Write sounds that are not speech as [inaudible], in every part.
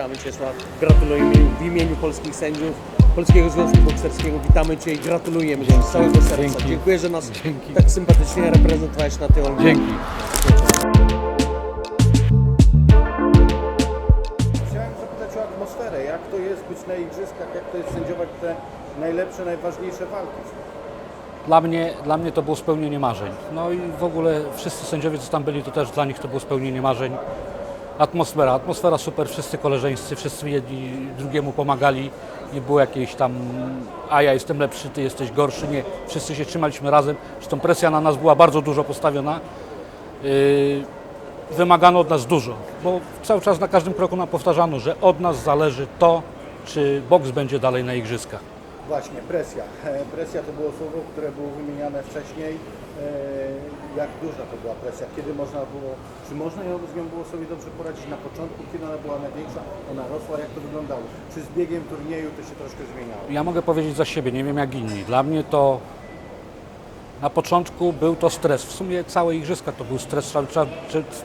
witamy Cię Czesław. Gratulujemy w imieniu polskich sędziów, Polskiego Związku Bokserskiego. Witamy Cię i gratulujemy Ci z całego serca. Dzięki. Dziękuję, że nas Dzięki. tak sympatycznie reprezentowałeś na tej olimpiadzie. Dzięki. Chciałem zapytać o atmosferę. Jak to jest być na igrzyskach? Jak to jest sędziować te najlepsze, najważniejsze walki? Dla mnie, dla mnie to było spełnienie marzeń. No i w ogóle wszyscy sędziowie, co tam byli, to też dla nich to było spełnienie marzeń. Atmosfera, atmosfera super, wszyscy koleżeńscy, wszyscy jedni drugiemu pomagali. Nie było jakiejś tam, a ja jestem lepszy, ty jesteś gorszy. Nie, wszyscy się trzymaliśmy razem. Zresztą presja na nas była bardzo dużo postawiona. Yy, wymagano od nas dużo, bo cały czas na każdym kroku nam powtarzano, że od nas zależy to, czy boks będzie dalej na igrzyskach. Właśnie, presja. [laughs] Presja to było słowo, które było wymieniane wcześniej. E, Jak duża to była presja? Kiedy można było, czy można ją z nią było sobie dobrze poradzić na początku, kiedy ona była największa, ona rosła, jak to wyglądało? Czy z biegiem turnieju to się troszkę zmieniało? Ja mogę powiedzieć za siebie, nie wiem jak inni. Dla mnie to na początku był to stres. W sumie całe igrzyska to był stres.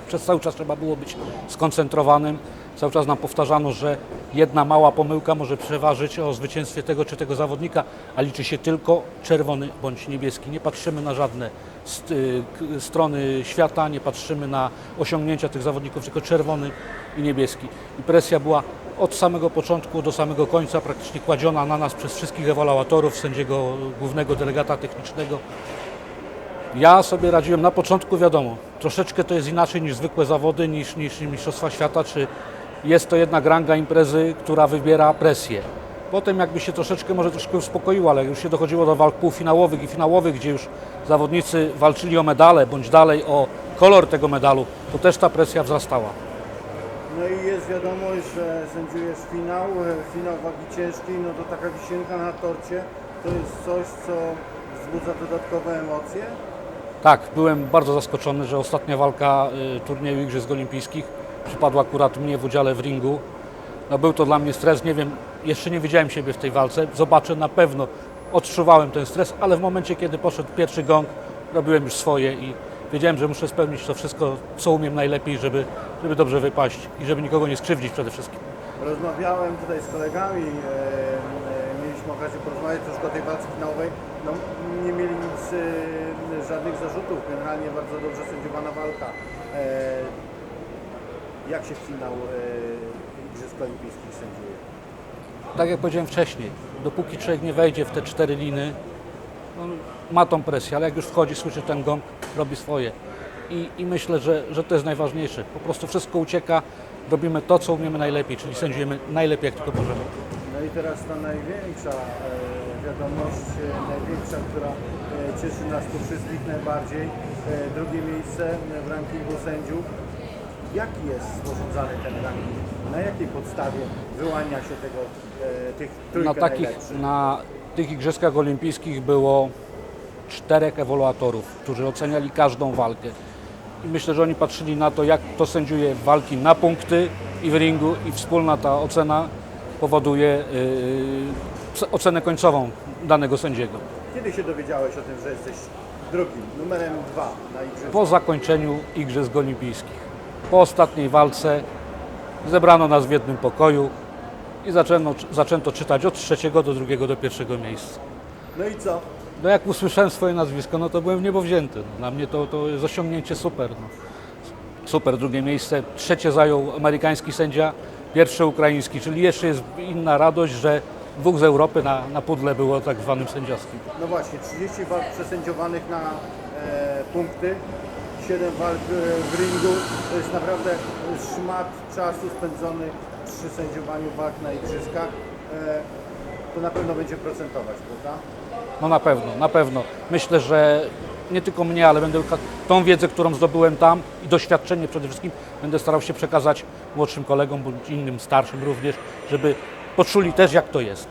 Przez cały czas trzeba było być skoncentrowanym. Cały czas nam powtarzano, że jedna mała pomyłka może przeważyć o zwycięstwie tego czy tego zawodnika, a liczy się tylko czerwony bądź niebieski. Nie patrzymy na żadne st- y, strony świata, nie patrzymy na osiągnięcia tych zawodników, tylko czerwony i niebieski. I presja była od samego początku do samego końca praktycznie kładziona na nas przez wszystkich ewaluatorów, sędziego głównego delegata technicznego. Ja sobie radziłem na początku, wiadomo, troszeczkę to jest inaczej niż zwykłe zawody, niż, niż Mistrzostwa Świata, czy jest to jednak ranga imprezy, która wybiera presję. Potem jakby się troszeczkę może troszkę uspokoiło, ale już się dochodziło do walk półfinałowych i finałowych, gdzie już zawodnicy walczyli o medale, bądź dalej o kolor tego medalu, to też ta presja wzrastała. No i jest wiadomość, że sędziujesz finał, e, finał wagi ciężkiej, no to taka wisienka na torcie to jest coś, co wzbudza dodatkowe emocje. Tak, byłem bardzo zaskoczony, że ostatnia walka y, turnieju Igrzysk Olimpijskich przypadła akurat mnie w udziale w ringu. No, był to dla mnie stres, nie wiem, jeszcze nie widziałem siebie w tej walce. Zobaczę na pewno, odczuwałem ten stres, ale w momencie, kiedy poszedł pierwszy gong, robiłem już swoje i wiedziałem, że muszę spełnić to wszystko, co umiem najlepiej, żeby, żeby dobrze wypaść i żeby nikogo nie skrzywdzić przede wszystkim. Rozmawiałem tutaj z kolegami, e, mieliśmy okazję porozmawiać troszkę o tej walce finałowej. No, nie mieli nic, e, żadnych zarzutów, generalnie bardzo dobrze sędziowana walka. E, jak się finał e, Igrzysk Olimpijskich sędziuje? tak jak powiedziałem wcześniej, dopóki człowiek nie wejdzie w te cztery liny, on ma tą presję, ale jak już wchodzi, słyszy ten gong, robi swoje. I, i myślę, że, że to jest najważniejsze. Po prostu wszystko ucieka, robimy to, co umiemy najlepiej, czyli sędziujemy najlepiej, jak tylko możemy. Teraz ta największa e, wiadomość, e, największa, która e, cieszy nas tu wszystkich najbardziej. Drugie miejsce w rankingu sędziów. Jaki jest sporządzany ten ranking? Na jakiej podstawie wyłania się tego, tych trójkę Na, takich, najlepszych? na tych Igrzyskach Olimpijskich było czterech ewaluatorów, którzy oceniali każdą walkę. I myślę, że oni patrzyli na to, jak to sędziuje walki na punkty i w ringu i wspólna ta ocena powoduje yy, ocenę końcową danego sędziego. Kiedy się dowiedziałeś o tym, że jesteś drugim, numerem dwa na igrzyskach? Po zakończeniu Igrzysk Olimpijskich. Po ostatniej walce zebrano nas w jednym pokoju i zaczęto, zaczęto czytać od trzeciego do drugiego do pierwszego miejsca. No i co? No jak usłyszałem swoje nazwisko, no to byłem w niebo wzięty. No, dla mnie to, to jest osiągnięcie super. No. Super, drugie miejsce. Trzecie zajął amerykański sędzia, pierwsze ukraiński, czyli jeszcze jest inna radość, że dwóch z Europy na, na pudle było tak zwanym sędziowskim. No właśnie, 30 walk przesędziowanych na e, punkty, 7 walk e, w ringu. To jest naprawdę szmat czasu spędzony przy sędziowaniu walk na igrzyskach. E, to na pewno będzie procentować, prawda? No na pewno, na pewno. Myślę, że nie tylko mnie, ale będę tą wiedzę, którą zdobyłem tam i doświadczenie przede wszystkim będę starał się przekazać młodszym kolegom bądź innym starszym również, żeby poczuli też jak to jest.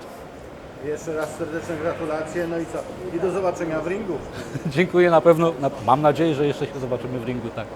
Jeszcze raz serdeczne gratulacje, no i co? I do zobaczenia w ringu. [laughs] Dziękuję na pewno, na, mam nadzieję, że jeszcze się zobaczymy w ringu, tak.